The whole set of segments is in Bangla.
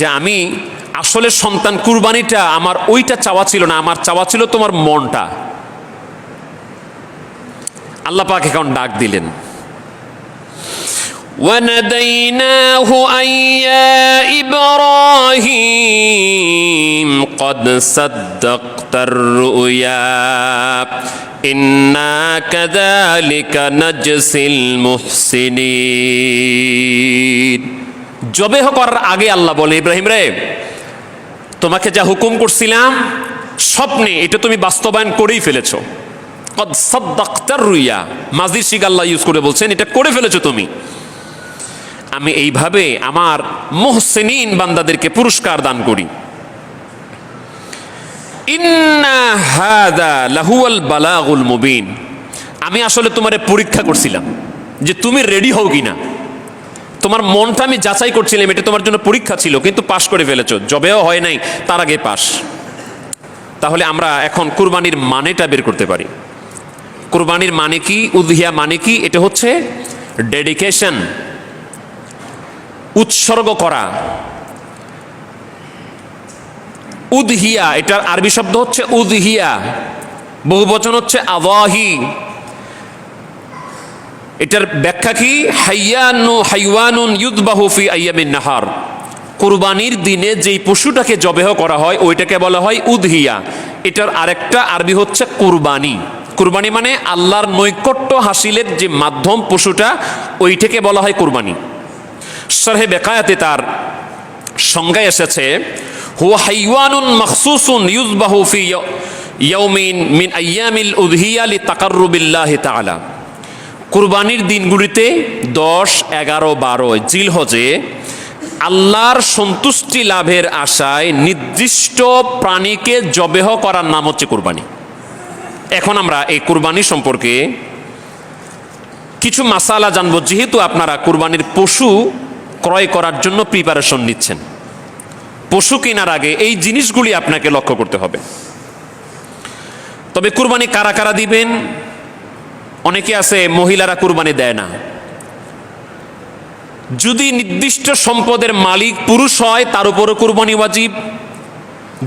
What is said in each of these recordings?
যে আমি আসলে সন্তান কুরবানিটা আমার ওইটা চাওয়া ছিল না আমার চাওয়া ছিল তোমার মনটা আল্লাহ পাক এখন ডাক দিলেন وناديناه أن يا إبراهيم قد صدقت الرؤيا إنا كذلك نجزي المحسنين জবেহ করার আগে আল্লাহ বলে, ইব্রাহিম রে, তোমাকে যা হুকুম করছিলাম স্বপ্নে এটা তুমি বাস্তবায়ন করেই ফেলেছো। রুইয়া। মাজির শিখ আল্লাহ ইউজ করে বলছেন, এটা করে ফেলেছো তুমি। আমি এইভাবে আমার মোহসেনিন বান্দাদেরকে পুরস্কার দান করি। আমি আসলে তোমারে পরীক্ষা করছিলাম যে তুমি রেডি হও কিনা। তোমার মনটা আমি যাচাই করছিলাম, এটা তোমার জন্য পরীক্ষা ছিল, কিন্তু পাশ করে ফেলেছো। জবেও হয় নাই, তার আগে পাশ। তাহলে আমরা এখন কুরবানির মানেটা বের করতে পারি। কুরবানির মানে কি, উদহিয়া মানে কি, এটা হচ্ছে ডেডিকেশন উৎসর্গ করা। উদহিয়া, এটার আরবি শব্দ হচ্ছে উদহিয়া বহু বচন হচ্ছে আওয়াহি। এটার ব্যাখ্যা কি? হাইয়ানু হাইওয়ানুন ইউদবাহু ফি আইয়ামিন নাহার। কুরবানির দিনে যেই পশুটাকে জবেহ করা হয়, ওইটাকে বলা হয় উদহিয়া। এটার আরেকটা আরবি হচ্ছে কুরবানি। কুরবানি মানে আল্লাহর নৈকট্য হাসিলের যে মাধ্যম পশুটা, ওইটাকে বলা হয় কুরবানি। সরহে বেকায়াতে তার সংজ্ঞায় এসেছে, হুয়া হাইওয়ানুন মখসুসুন ইউজবাহু ফি ইয়াউমিন মিন আইয়ামিল উদহিয়া লি তাকাররুবিল্লাহি তাআলা। কুরবানির দিনগুলিতে দশ, এগারো, বারো জিলহজে আল্লাহর সন্তুষ্টি লাভের আশায় নির্দিষ্ট প্রাণীকে জবেহ করার নাম হচ্ছে কুরবানি। এখন আমরা এই কুরবানি সম্পর্কে কিছু মাসালা জানব, যেহেতু আপনারা কুরবানির পশু ক্রয় করার জন্য প্রিপারেশন নিচ্ছেন। পশু কেনার আগে এই জিনিসগুলি আপনাকে লক্ষ্য করতে হবে। তবে কুরবানি কারা কারা দিবেন? অনেকে আছে, মহিলারা কুরবানি দেয় না। যদি নির্দিষ্ট সম্পদের মালিক পুরুষ হয়, তার উপরও কুরবানি ওয়াজিব।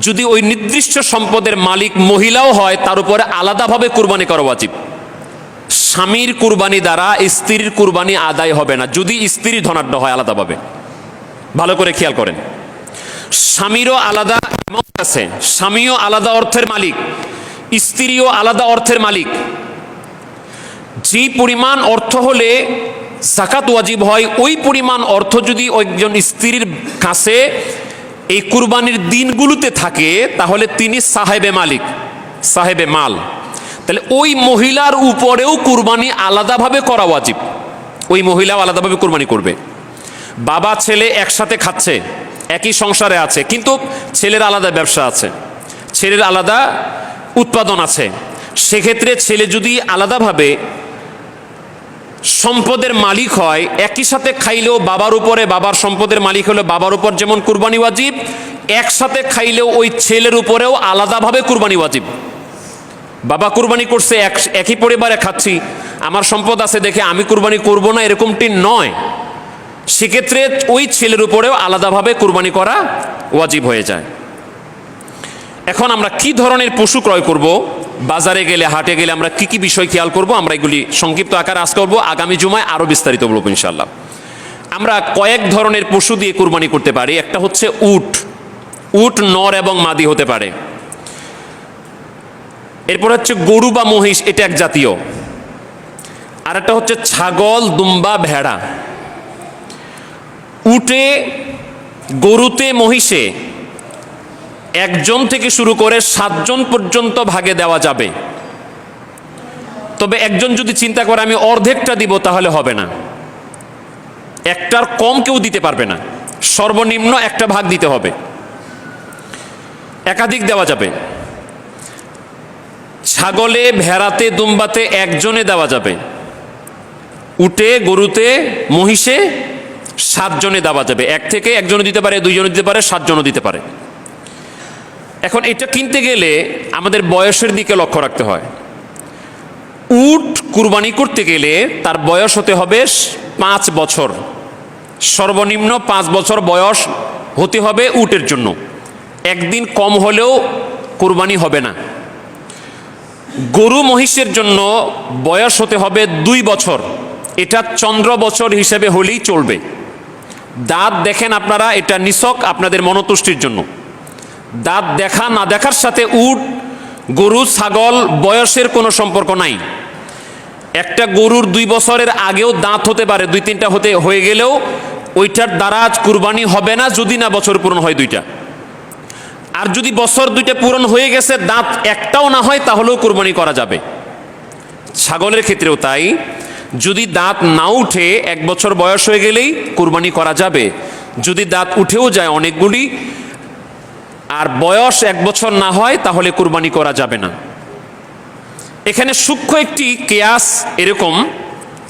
যদি ওই নির্দিষ্ট সম্পদের মালিক মহিলাও হয়, তার উপরে আলাদাভাবে কুরবানি করা ওয়াজিব। স্বামীর কুরবানি দ্বারা স্ত্রীর কুরবানি আদায় হবে না, যদি স্ত্রী ধনাঢ্য হয় আলাদাভাবে। ভালো করে খেয়াল করেন। স্বামীরও আলাদা আছে, স্বামীও আলাদা অর্থের মালিক, স্ত্রীও আলাদা অর্থের মালিক। যে পরিমাণ অর্থ হলে জাকাত ওয়াজিব হয়, ওই পরিমাণ অর্থ যদি একজন স্ত্রীর কাছে এই কুরবানির দিনগুলোতে থাকে, তাহলে তিনি সাহেবে মালিক, সাহেবে মাল। তাহলে ওই মহিলার উপরেও কুরবানি আলাদাভাবে করা ওয়াজিব। ওই মহিলাও আলাদাভাবে কুরবানি করবে। বাবা, ছেলে একসাথে খাচ্ছে, একই সংসারে আছে, কিন্তু ছেলের আলাদা ব্যবসা আছে, ছেলের আলাদা উৎপাদন আছে। সেক্ষেত্রে ছেলে যদি আলাদাভাবে সম্পদের মালিক হয়, একই সাথে খাইলেও বাবার উপরে, বাবার সম্পদের মালিক হলে বাবার উপর যেমন কুরবানি ওয়াজিব, একসাথে খাইলেও ওই ছেলের উপরেও আলাদাভাবে কুরবানি ওয়াজিব। বাবা কুরবানি করছে, এক, একই পরিবারে খাচ্ছি, আমার সম্পদ আছে দেখে আমি কুরবানি করব না, এরকমটি নয়। সেক্ষেত্রে ওই ছেলের উপরেও আলাদাভাবে কুরবানি করা ওয়াজিব হয়ে যায়। এখন আমরা কি ধরনের পশু ক্রয় করব? বাজারে গেলে, হাটে গেলে আমরা কি কি বিষয় খেয়াল করব? আমরা এগুলি সংক্ষিপ্ত আকারে আজ করব। আগামী জুমায় আরও বিস্তারিত বলব ইনশাল্লাহ আমরা কয়েক ধরনের পশু দিয়ে কুরবানি করতে পারি। একটা হচ্ছে উট। উট, নর এবং মাদি হতে পারে। এরপর হচ্ছে গরু বা মহিষ, এটা এক জাতীয়। আর একটা হচ্ছে ছাগল, দুম্বা, ভেড়া। উটে, গরুতে, মহিষে একজন থেকে শুরু করে সাতজন পর্যন্ত ভাগে দেওয়া যাবে। তবে একজন যদি চিন্তা করে আমি অর্ধেকটা দিব, তাহলে হবে না। একটার কম কেউ দিতে পারবে না। সর্বনিম্ন একটা ভাগ দিতে হবে। একাধিক দেওয়া যাবে। ছাগলে, ভেড়াতে, দুম্বাতে একজনে দেওয়া যাবে। উটে, গরুতে, মহিষে সাতজনে দেওয়া যাবে। এক থেকে একজনে দিতে পারে দুইজনে দিতে পারে, সাতজনও দিতে পারে। এখন এটা কিনতে গেলে আমাদের বয়সের দিকে লক্ষ্য রাখতে হয়। উট কুরবানি করতে গেলে তার বয়স হতে হবে পাঁচ বছর। সর্বনিম্ন পাঁচ বছর বয়স হতে হবে উটের জন্য। একদিন কম হলেও কোরবানি হবে না। গরু মহিষের জন্য বয়স হতে হবে দুই বছর। এটা চন্দ্র বছর হিসেবে হলেই চলবে। দাঁত দেখেন আপনারা, এটা নিছক আপনাদের মনতুষ্টির জন্য। দাঁত দেখা, না দেখার সাথে উট, গরু, ছাগল বয়সের কোনো সম্পর্ক নাই। একটা গরুর দুই বছরের আগেও দাঁত হতে পারে, দুই তিনটা হতে, হয়ে গেলেও ওইটার দ্বারা আজ কুরবানি হবে না, যদি না বছর পূরণ হয় দুইটা। আর যদি বছর দুইটা পূরণ হয়ে গেছে, দাঁত একটাও না হয়, তাহলেও কুরবানি করা যাবে। ছাগলের ক্ষেত্রেও তাই, যদি দাঁত না উঠে এক বছর বয়স হয়ে গেলেই কুরবানি করা যাবে। যদি দাঁত উঠেও যায় অনেকগুলি আর বয়স এক বছর না হয়, তাহলে কুরবানি করা যাবে না। এখানে সূক্ষ্ম একটি কেয়াস এরকম।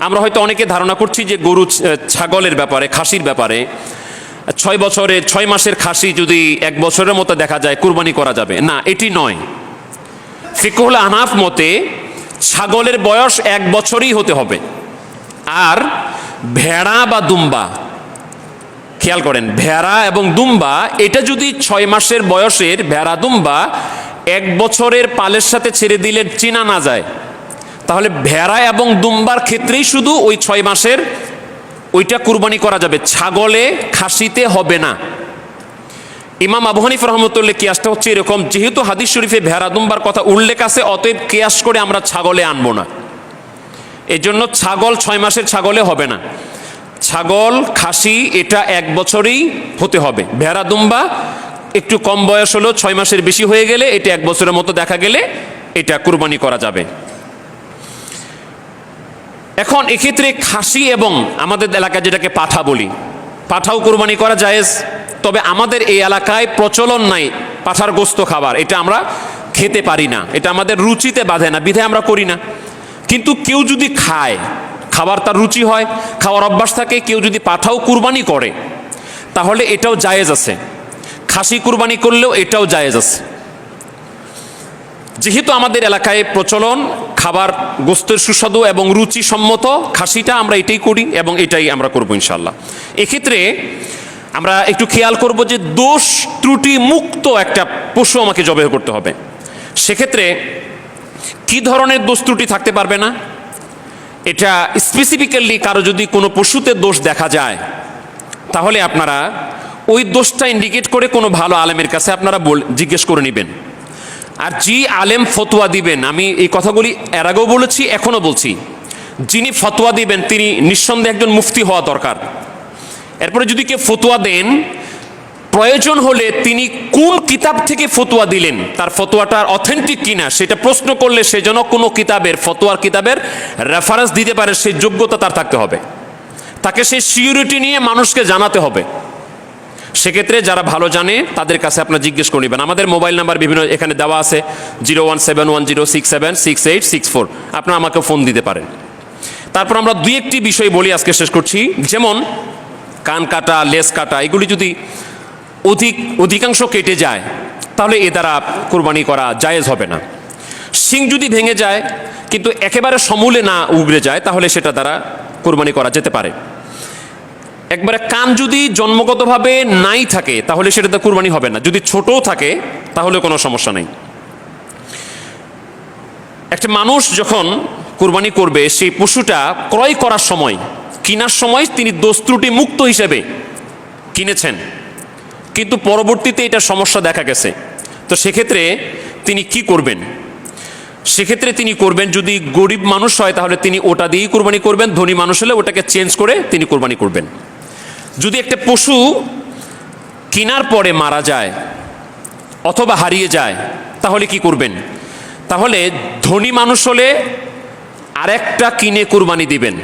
আমরা হয়তো অনেকে ধারণা করছি যে গরু ছাগলের ব্যাপারে, খাসির ব্যাপারে। ছয় বছরে, ছয় মাসের খাসি যদি এক বছরের মতো দেখা যায়, কুরবানি করা যাবে। না, এটি নয়। ফিকুল আনাফ মতে ছাগলের বয়স এক বছরই হতে হবে। আর ভেড়া বা দুম্বা খেয়াল করেন, ভেড়া এবং দুম্বা, এটা যদি ছয় মাসের বয়সের ভেড়া দুম্বা এক বছরের পালের সাথে ছেড়ে দিলে চেনা না যায়, তাহলে ভেড়া এবং দুম্বার ক্ষেত্রেই শুধু ওই ছয় মাসের ওইটা কুরবানি করা যাবে, ছাগলে খাসিতে হবে না। ইমাম আবু হানিফ রহমতুল্লাহ কিয়াসটা হচ্ছে এরকম, যেহেতু হাদিস শরীফে ভেড়া দুম্বার কথা উল্লেখ আছে, অতএব কিয়াস করে আমরা ছাগলে আনব না। এই জন্য ছাগল ছয় মাসের ছাগলে হবে না। ছাগল, খাসি, এটা এক বছরেই হতে হবে। ভেড়া, দুম্বা, একটু কম বয়স হলো ছয় মাসের বেশি হয়ে গেলে এটা এক বছরের মতো দেখা গেলে এটা কুরবানি করা যাবে। এখন এক্ষেত্রে খাসি এবং আমাদের এলাকায় যেটাকে পাঠা বলি, পাঠাও কুরবানি করা জায়েজ, তবে আমাদের এই এলাকায় প্রচলন নাই পাঠার গোস্ত খাবার, এটা আমরা খেতে পারি না, এটা আমাদের রুচিতে বাঁধে না, বিধে আমরা করি না। কিন্তু কেউ যদি খায় খাবার তার রুচি হয়, খাওয়ার অভ্যাস থাকে, কেউ যদি পাঠাও কুরবানি করে, তাহলে এটাও জায়েজ আছে। খাসি কুরবানি করলেও এটাও জায়েজ আছে। যেহেতু আমাদের এলাকায় প্রচলন, খাবার গোস্তের সুস্বাদু এবং রুচি সম্মত খাসিটা আমরা এটাই করি এবং এটাই আমরা করব ইনশাল্লাহ এক্ষেত্রে আমরা একটু খেয়াল করব যে দোষ ত্রুটি মুক্ত একটা পশু আমাকে জবাই করতে হবে। সেক্ষেত্রে কি ধরনের দোষ ত্রুটি থাকতে পারবে না? এটা স্পেসিফিক্যালি কারও যদি কোনো পশুতে দোষ দেখা যায়, তাহলে আপনারা ওই দোষটা ইন্ডিকেট করে কোনো ভালো আলেমের কাছে আপনারা বল- জিজ্ঞেস করে নেবেন। আর জি আলেম ফতোয়া দিবেন, আমি এই কথাগুলি এর আগেও বলেছি, এখনও বলছি। যিনি ফতোয়া দিবেন, তিনি নিঃসন্দেহে একজন মুফতি হওয়া দরকার। এরপরে যদি কেউ ফতোয়া দেন প্রয়োজন হলে তিনি কোন কিতাব থেকে ফতোয়া দিলেন? তার ফতোয়াটার অথেন্টিক কিনা? সেটা প্রশ্ন করলে সে যেন কোনো কিতাবের, ফতোয়ার কিতাবের রেফারেন্স দিতে পারে সেই যোগ্যতা তার থাকতে হবে। তাকে সেই সিউরিটি নিয়ে মানুষকে জানাতে হবে। সেক্ষেত্রে যারা ভালো জানে, তাদের কাছে আপনার জিজ্ঞেস করে নেবেন। আমাদের মোবাইল নাম্বার বিভিন্ন এখানে দেওয়া আছে, zero one seven one zero six seven six eight six four. আপনারা আমাকে ফোন দিতে পারেন। তারপর আমরা দুই একটি বিষয় বলি আজকে শেষ করছি। যেমন, কান কাটা লেস কাটা, এগুলি যদি অধিক, অধিকাংশ কেটে যায়, তাহলে এ দ্বারা কোরবানি করা জায়েজ হবে না। শিং যদি ভেঙে যায়, কিন্তু একেবারে সমূলে না উগড়ে যায়, তাহলে সেটা দ্বারা কোরবানি করা যেতে পারে। একবারে কান যদি জন্মগতভাবে নাই থাকে, তাহলে সেটাতে কোরবানি হবে না। যদি ছোটও থাকে, তাহলে কোনো সমস্যা নেই। একটা মানুষ যখন কুরবানি করবে, সেই পশুটা ক্রয় করার সময়, কেনার সময় তিনি দোস্ত্রুটি মুক্ত হিসেবে কিনেছেন। কিন্তু পরবর্তীতে এটা সমস্যা দেখা গেছে। তো সেক্ষেত্রে তিনি কি করবেন? সেক্ষেত্রে তিনি করবেন, যদি গরিব মানুষ হয়, তাহলে তিনি ওটা দিয়েই কোরবানি করবেন, ধনী মানুষ হলে ওটাকে চেঞ্জ করে তিনি কোরবানি করবেন। যদি একটা পশু কেনার পরে মারা যায় অথবা হারিয়ে যায়, তাহলে কি করবেন? তাহলে ধনী মানুষ হলে আরেকটা কিনে কুরবানি দিবেন।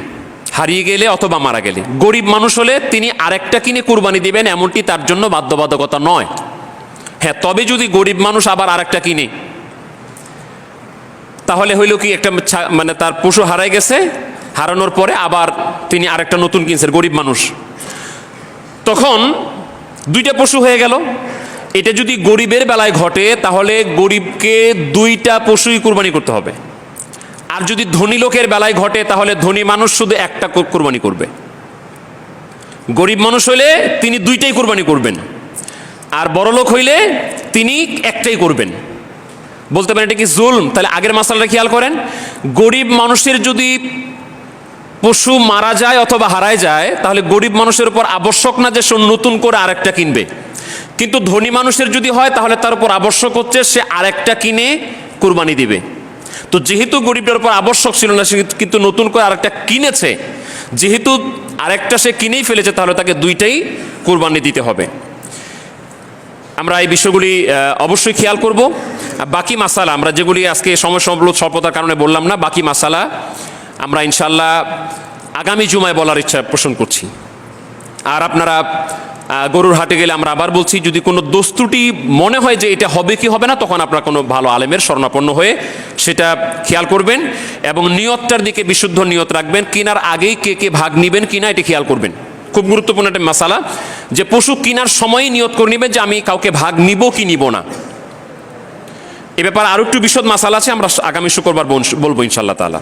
হারিয়ে গেলে অথবা মারা গেলে। গরিব মানুষ হলে তিনি আরেকটা কিনে কুরবানি দিবেন, এমনটি তার জন্য বাধ্যবাধকতা নয়। হ্যাঁ তবে যদি গরিব মানুষ আবার আরেকটা কিনে, তাহলে হইল কি, একটা মানে তার পশু হারাই গেছে, হারানোর পরে আবার তিনি আরেকটা নতুন কিনছেন, গরিব মানুষ। তখন দুইটা পশু হয়ে গেল। এটা যদি গরিবের বেলায় ঘটে, তাহলে গরিবকে দুইটা পশুই কুরবানি করতে হবে। আর যদি ধনী লোকের বেলায় ঘটে, তাহলে ধনী মানুষ শুধু একটা কুরবানি করবে। গরিব মানুষ হইলে তিনি দুইটাই কুরবানি করবেন। আর বড়লোক হইলে তিনি একটাই করবেন। বলতে পারেন এটা কি জুলম? তাহলে আগের মাসালাটা খেয়াল করেন। গরিব মানুষের যদি পশু মারা যায় অথবা হারায় যায়, তাহলে গরিব মানুষের উপর আবশ্যক না যে সে নতুন করে আরেকটা কিনবে। কিন্তু ধনী মানুষের যদি হয়, তাহলে তার উপর আবশ্যক হচ্ছে সে আরেকটা কিনে কুরবানি দিবে। তো যেহেতু গরিবের উপর আবশ্যক ছিল না, সে কিন্তু নতুন করে আরেকটা কিনেছে। যেহেতু আরেকটা সে কিনেই ফেলেছে, তাহলে তাকে দুইটাই কুরবানি দিতে হবে। আমরা এই বিষয়গুলি অবশ্যই খেয়াল করব। বাকি মাসালা, আমরা যেগুলি আজকে সময় স্বল্পতার কারণে বললাম না, বাকি মাসালা আমরা ইনশাল্লাহ আগামী জুমায় বলার ইচ্ছা পোষণ করছি। আর আপনারা গরুর হাটে গেলে আমরা আবার বলছি, যদি কোনো দস্তুটি মনে হয় যে এটা হবে কি হবে না, তখন আপনার কোনো ভালো আলেমের স্বর্ণাপন্ন হয়ে সেটা খেয়াল করবেন এবং নিয়তটার দিকে বিশুদ্ধ নিয়ত রাখবেন। কিনার আগেই কে কে ভাগ নিবেন কিনা এটি খেয়াল করবেন। খুব গুরুত্বপূর্ণ একটা মশালা যে পশু কেনার সময়ই নিয়ত করে নেবেন যে আমি কাউকে ভাগ নিব কি নিব না। এ ব্যাপারে আরও একটু বিশদ মাসালা আছে, আমরা আগামী শুক্রবার বল- বলব ইনশাল্লাহ তালা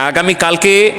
আগামী কালকে